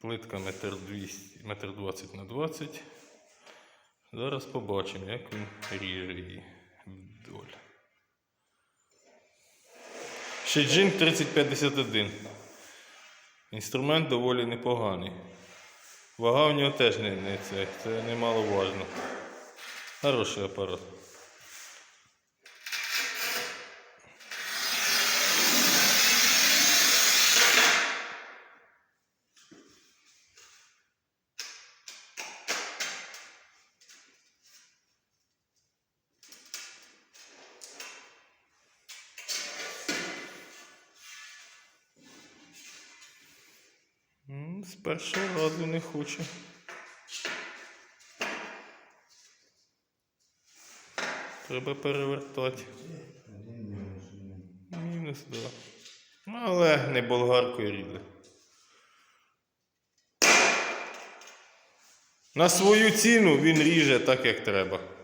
Плитка метр 200, метр 20 на 20. Зараз побачимо, як він ріже її вдоль. Шейджин 3051. Інструмент доволі непоганий. Вага в нього теж не, не це, це немаловажно. Хороший апарат. З першого разу не хоче. Треба перевертати. Мінус. Ну, Але не болгаркою ріде. На свою ціну він ріже так, як треба.